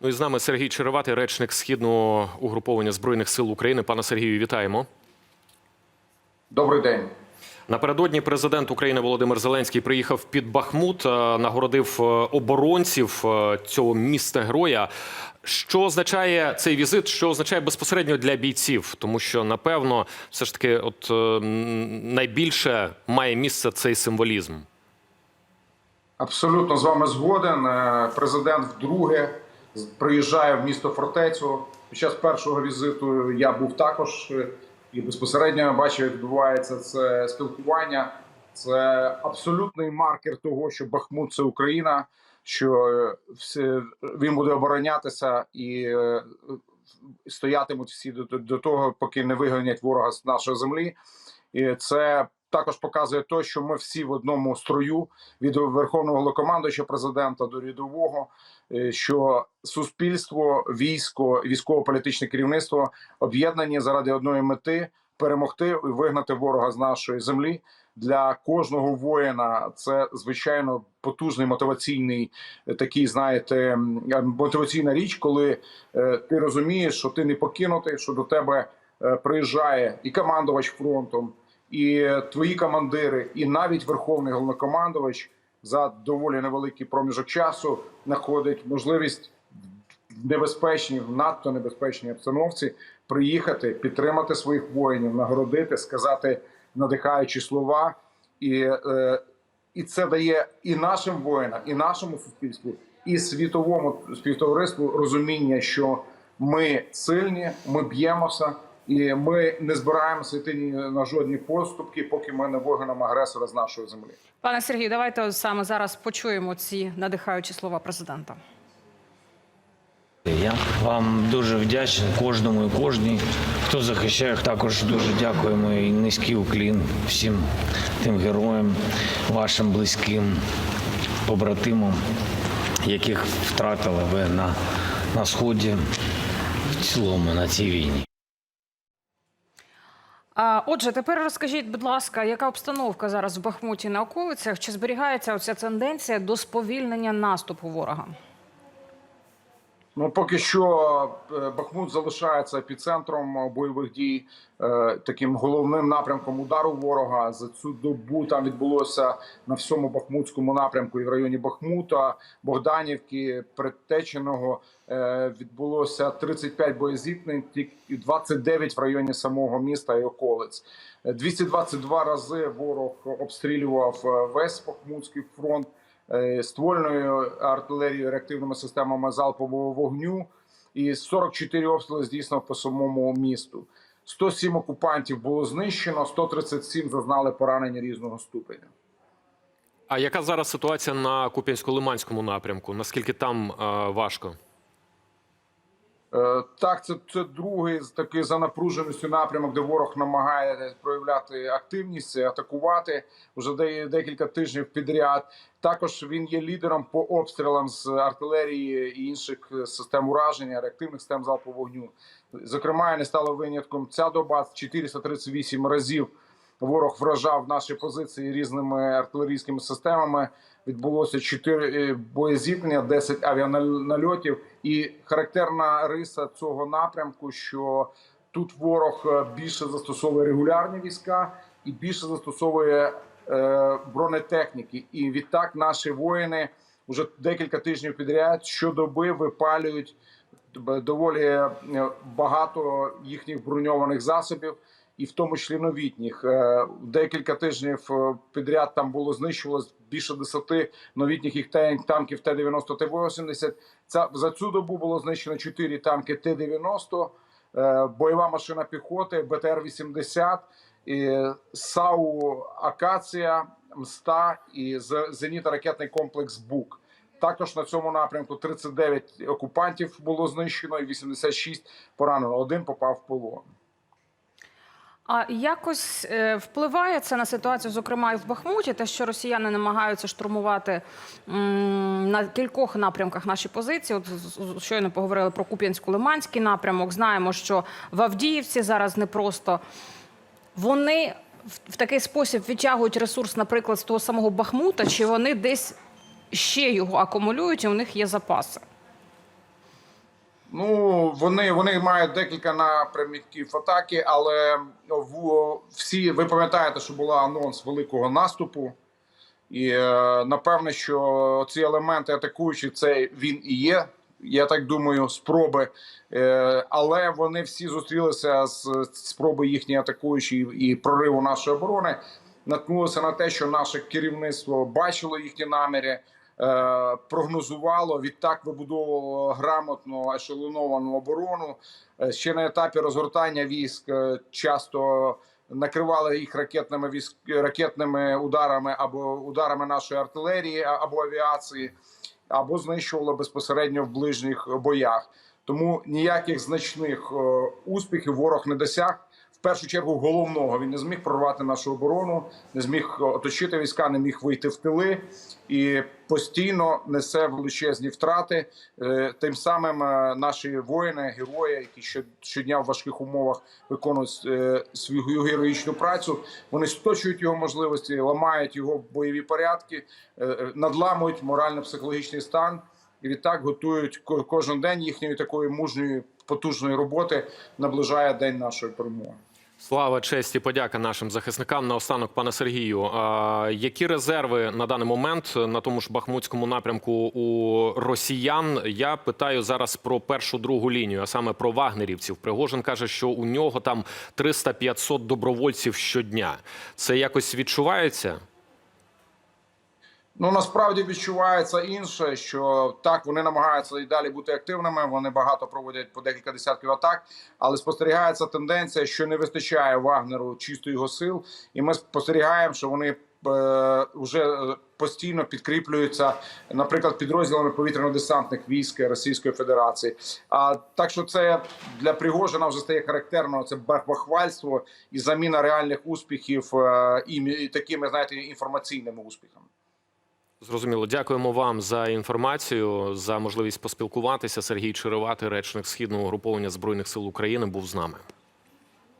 Ну і з нами Сергій Череватий, речник східного угруповання збройних сил України. Пане Сергію, вітаємо. Добрий день. Напередодні президент України Володимир Зеленський приїхав під Бахмут, е, нагородив е, оборонців е, цього міста героя. Що означає цей візит? Що означає безпосередньо для бійців? Тому що напевно, все ж таки, от найбільше має місце цей символізм. Абсолютно з вами згоден. Президент вдруге приїжджає в місто фортецю. Під час першого візиту я був також е, і безпосередньо бачив, як відбувається це спілкування. Це абсолютний маркер того, що Бахмут це Україна, що е, всі- він буде оборонятися і е, стоятимуть всі до, того, поки не вигонять ворога з нашої землі. І це також показує те, що ми всі в одному строю від верховного головнокомандуюча президента до рядового, е, що суспільство, військо, військово-політичне керівництво об'єднані заради одної мети перемогти і вигнати ворога з нашої землі. Для кожного воїна це звичайно потужний мотиваційний е, такий, знаєте, мотиваційна річ, коли е, ти розумієш, що ти не покинутий, що до тебе е, приїжджає і командувач фронтом, і твої командири, і навіть верховний головнокомандувач за доволі невеликий проміжок часу знаходить можливість в небезпечній, в надто небезпечній обстановці приїхати, підтримати своїх воїнів, нагородити, сказати надихаючі слова, і, е, і це дає і нашим воїнам, і нашому суспільству, і світовому співтовариству розуміння, що ми сильні, ми б'ємося. І ми не збираємося йти ні на жодні поступки, поки ми не вигонимо агресора з нашої землі. Пане Сергію, давайте саме зараз почуємо ці надихаючі слова президента. Я вам дуже вдячний кожному і кожній, хто захищає. Також дуже дякуємо і низький уклін всім тим героям, вашим близьким побратимам, яких втратили ви на, на сході в цілому на цій війні. Отже, тепер розкажіть, будь ласка, яка обстановка зараз в Бахмуті на околицях? Чи зберігається оця тенденція до сповільнення наступу ворога? Ну, поки що е, Бахмут залишається епіцентром бойових дій, е, таким головним напрямком удару ворога. За цю добу там відбулося на всьому Бахмутському напрямку і в районі Бахмута, Богданівки, Предтеченого е, відбулося 35 боєзіткнень, тільки 29 в районі самого міста і околиць. Е, 222 рази ворог обстрілював весь Бахмутський фронт ствольною артилерією, реактивними системами залпового вогню, і 44 обстріли здійснив по самому місту. 107 окупантів було знищено, 137 зазнали поранення різного ступеня. А яка зараз ситуація на Куп'янсько-Лиманському напрямку? Наскільки там е, важко? Е, Так, це, це другий такий за напруженістю напрямок, де ворог намагає проявляти активність, атакувати вже де- декілька тижнів підряд. Також він є лідером по обстрілам з артилерії і інших систем ураження, реактивних систем залпового вогню. Зокрема, не стало винятком ця доба 438 разів. Ворог вражав наші позиції різними артилерійськими системами. Відбулося 4 боєзіткнення, 10 авіанальотів. І характерна риса цього напрямку, що тут ворог е, більше застосовує регулярні війська і більше застосовує е, бронетехніки. І відтак наші воїни вже декілька тижнів підряд щодоби випалюють доволі е, багато їхніх броньованих засобів, і в тому числі новітніх. Е, Декілька тижнів е, підряд там було знищувалось більше 10 новітніх їх танків Т-90 Т-80. Ця за цю добу було знищено 4 танки Т-90, е, бойова машина піхоти БТР-80, САУ Акація, МСТА і зенітно-ракетний комплекс БУК. Також на цьому напрямку 39 окупантів було знищено і 86 поранено. Один попав в полон. А якось е, впливає це на ситуацію, зокрема і в Бахмуті, те, що росіяни намагаються штурмувати на кількох напрямках наші позиції. От щойно поговорили про Куп'янсько-Лиманський напрямок. Знаємо, що в Авдіївці зараз непросто. Вони в, в такий спосіб відтягують ресурс, наприклад, з того самого Бахмута, чи вони десь ще його акумулюють, і у них є запаси. Ну вони, вони мають декілька напрямків атаки, але в, всі ви пам'ятаєте, що була анонс великого наступу. І е, напевне, що ці елементи атакуючі, це він і є. Я так думаю, спроби, Е, але вони всі зустрілися з спроби їхньої атакуючої і прориву нашої оборони. Наткнулися на те, що наше керівництво бачило їхні наміри, прогнозувало, відтак вибудовувало грамотно ешелоновану оборону. Е, Ще на етапі розгортання військ е, часто накривали їх ракетними військ ракетними ударами або ударами нашої артилерії або авіації, або знищували безпосередньо в ближніх боях. Тому ніяких значних е, успіхів ворог не досяг. Першу чергу головного він не зміг прорвати нашу оборону, не зміг оточити війська, не міг вийти в тили і постійно несе величезні втрати. Е, Тим самим е, наші воїни, герої, які щодня в важких умовах виконують е, свою героїчну працю. Вони сточують його можливості, ламають його бойові порядки, надламують морально-психологічний стан. І відтак готують ко- кожен день їхньої такої мужньої потужної роботи наближає день нашої перемоги. Слава, честь і подяка нашим захисникам. Наостанок, пане Сергію, які резерви на даний момент на тому ж бахмутському напрямку у росіян? Я питаю зараз про першу другу лінію, а саме про вагнерівців. Пригожин каже, що у нього там 300-500 добровольців щодня. Це якось відчувається? Ну насправді відчувається інше, що так вони намагаються і далі бути активними. Вони багато проводять по декілька десятків атак, але спостерігається тенденція, що не вистачає Вагнеру чисто його сил, і ми спостерігаємо, що вони е, вже постійно підкріплюються, наприклад, підрозділами повітряно-десантних військ Російської Федерації. А так, що це для Пригожина вже стає характерно. Це бахвальство і заміна реальних успіхів е, і такими, знаєте, інформаційними успіхами. Зрозуміло, дякуємо вам за інформацію, за можливість поспілкуватися. Сергій Черевати, речник східного угруповання збройних сил України, був з нами.